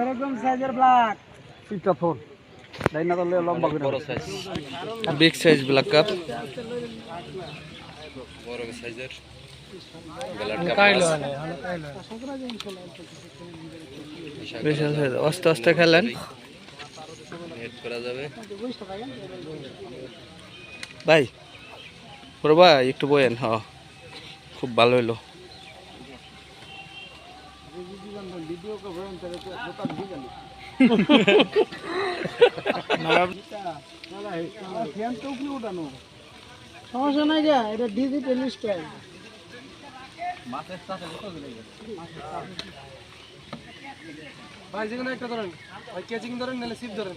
এরকম সাইজের ব্ল্যাক সিটটা ফোন তাই না লম্বা করে। বড় size big size black cup বড় সাইজের আস্তে আস্তে খেলেন। হেড করা যাবে। ভাই ভাই একটু বয়েন হ খুব ভালো হইল। সমস্যা নাই যা এটা ডিজিটাল স্টাইল ভাই যেখানে একটা ধরেন। ভাই কেচিং ধরেন নাহলে সিপ ধরেন।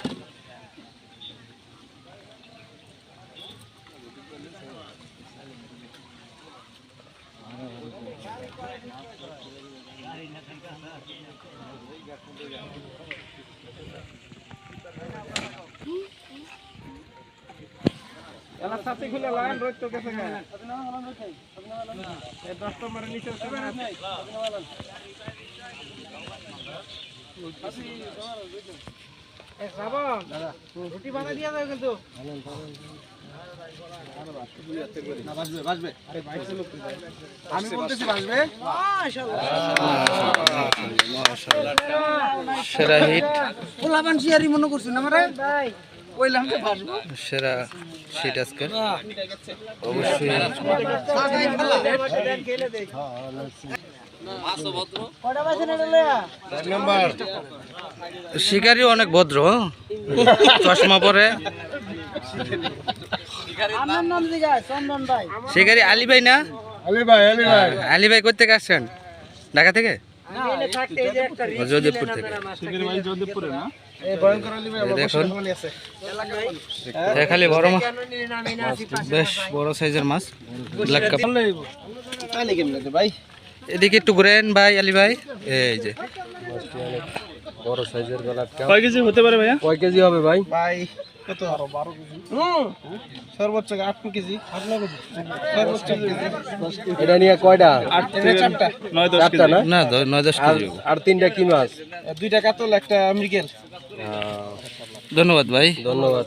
এলা সাথে খুলে লাইন রোজ তো গেছে গা। এই দশ নম্বরের নিচে রুটি বানা দিয়া যাবে কিন্তু। আমি বলতেছি বাসবে সেরা হিট। পোলাপান শিয়ারি মনে করছেন আমারে? ভাই। সেরা সিট আজকে। অবশ্যই। শিকারি অনেক ভদ্র হ্যাঁ? চশমা পরে। শিকারি আলী ভাই না? আলি ভাই আলি ভাই আলী ভাই কোথা থেকে আসছেন? ঢাকা থেকে? না এলে থাকতে এই যে একটা ও, যোধপুর থেকে। খালি বড় মাছ। বেশ বড় সাইজের মাছ। ব্ল্যাক কাপ ভাই? এদিকে একটু ঘুরেন ভাই আলী ভাই। এই যে। কয় কেজি হতে পারে ভাইয়া? কয় কেজি হবে ভাই? ভাই কত? আরও বারো কেজি। সর্বোচ্চ আট কেজি। আট কেজি সর্বোচ্চ এটা নিয়ে কয়টা? আট থেকে চারটা। নয় দশ চারটা না? কেজি আর তিনটা কি মাছ? দুইটা কাতল একটা আমেরিকান ধন্যবাদ ভাই। ধন্যবাদ।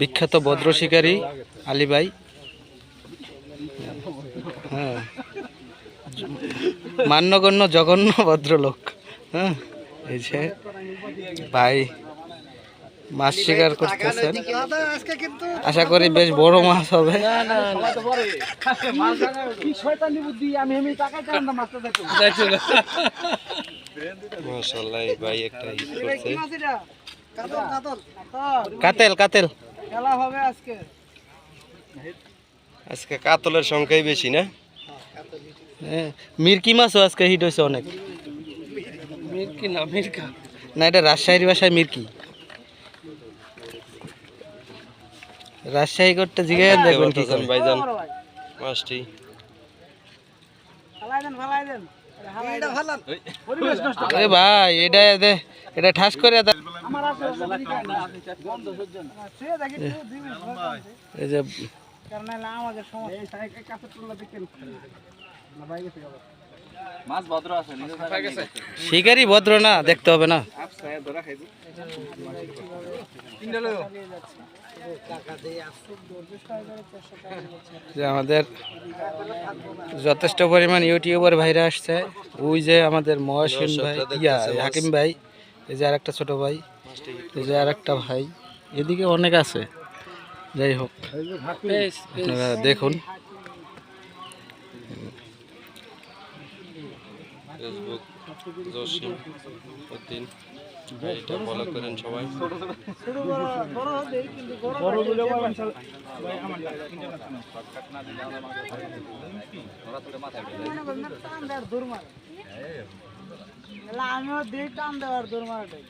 বিখ্যাত ভদ্র শিকারী আলী ভাই। হ্যাঁ। মান্যগণ্য জঘন্য ভদ্রলোক। হ্যাঁ। এই যে ভাই মাছ শিকার করতেছেন। আশা করি বেশ বড় মাছ হবে। কি শয়তানি বুদ্ধি আমি এমনি তাকাইতাম না দেখো মাশাআল্লাহ ভাই একটা ই করছে। কাতল কাতল। কাতল। কাতেল কাতেল। খেলা হবে আজকে। আজকে কাতলের সংখ্যাই বেশি না? হ্যাঁ মিরকি মাছও আজকে হিট হয়েছে অনেক? মির্কি না মির্কা না এটা রাজশাহীর ভাষায় মিরকি রাজশাহী করতে জিজ্ঞাসা দেখবেন কি করে। ভাইজান মাছটি। ফালাই দেন ফালাই দেন। এ ভাই এটা দে এটা ঠাস করে আছে। এই যে শিকারি ভদ্র না দেখতে হবে না। যে আমাদের যথেষ্ট পরিমাণ ইউটিউবার ভাইরা আসছে। ওই যে আমাদের মহাসিন ভাই ইয়া হাকিম ভাই এই যে আরেকটা ছোটো ভাই এই যে আরেকটা ভাই এদিকে অনেক আছে। যাই হোক আপনারা দেখুন। ফেসবুক জসিম উদ্দিন। এটা ফলো করেন সবাই। আমিও দিই টান দেওয়ার দৌড় মারাটাই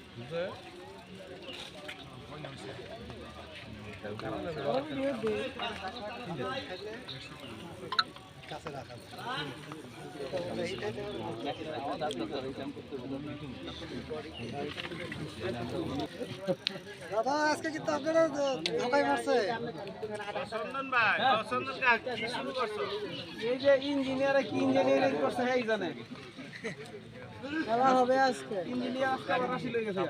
দাদা আজকে কিন্তু আপনারা ঢাকায় মারছে। এই যে ইঞ্জিনিয়ার কি ইঞ্জিনিয়ারিং করছে এই জানে। খেলা হবে আজকে। ইঞ্জিনিয়ার আজকে আবার রাশি লয়ে গেছে।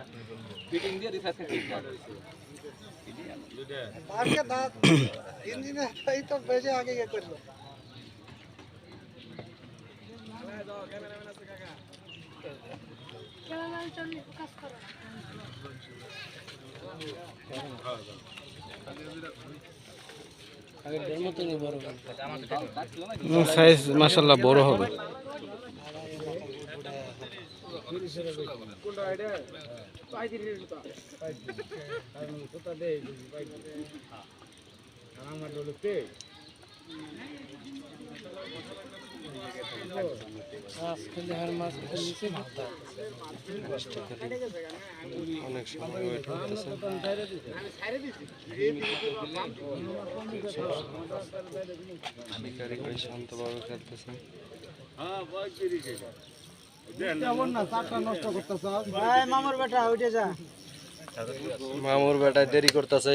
আজকে দাঁত ইঞ্জিনিয়ার এই তো বেজে আগে গিয়ে করল। সাইজ মাসাল্লাহ বড় হবে। অনেক সময় ওয়েট করতেছে ভিকারি ভাই শান্তভাবে খেলতেছেন ভাই মামার বেটা উঠে যা মামুর বেটায় দেরি করতেছে।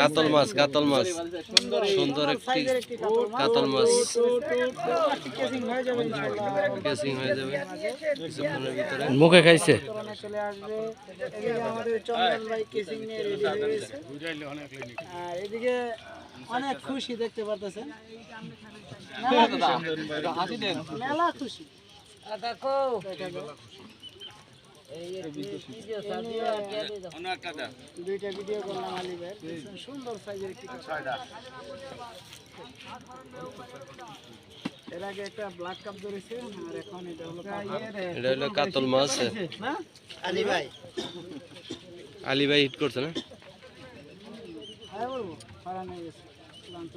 কাতল মাছ কাতল মাছ। সুন্দর একটি কাতল মাছ। কেসিং হয়ে যাবে। ইনশাআল্লাহ কেসিং হয়ে যাবে কিছুক্ষণের ভিতরে। মুখে খাইছে। চলে আসবে এদিকে আমাদের চন্দন ভাই কেসিং নিয়ে রেডি হয়ে গেছে আর এদিকে অনেক খুশি দেখতে পারতেছেন। মেলা খুশি। দেখো দুইটা ভিডিও করলাম আলিবের সুন্দর সাইজের এর আগে একটা ব্ল্যাক কাপ ধরেছে আর এখন এটা হলো এটা হলো কাতল মাছ। আলি ভাই। আলী ভাই হিট করছে না? হ্যাঁ বলব পারা নিয়ে গেছে ক্লান্ত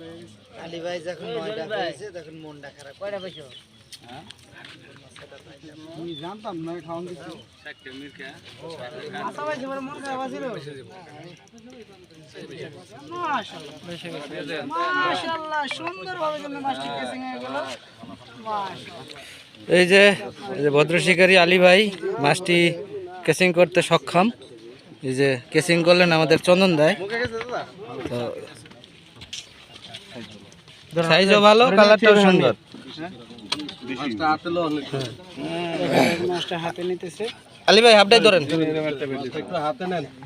আলী ভাই যখন নয়টা হয়েছে তখন মনটা খারাপ। কয়টা পাইছো এই যে ভদ্র শিকারী আলী ভাই, মাছটি কেসিং করতে সক্ষম। এই যে কেসিং করলেন আমাদের চন্দন দেয় সাইজও ভালো কালারটাও সুন্দর। আলী ভাই হাফটাই ধরেন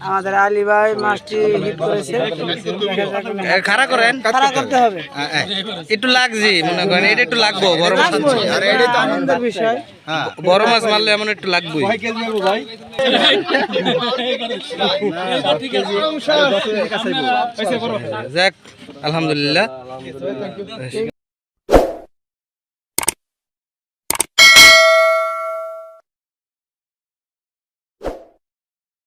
আমাদের আলী ভাই মাছটি হিট করেছে খাড়া করেন খাড়া করতে হবে একটু লাগছি মনে করেন এটা একটু লাগবো বড় মাছ আর এটা তো আনন্দের বিষয় বড় মাছ মারলে এমন একটু লাগবেই যাক আলহামদুলিল্লাহ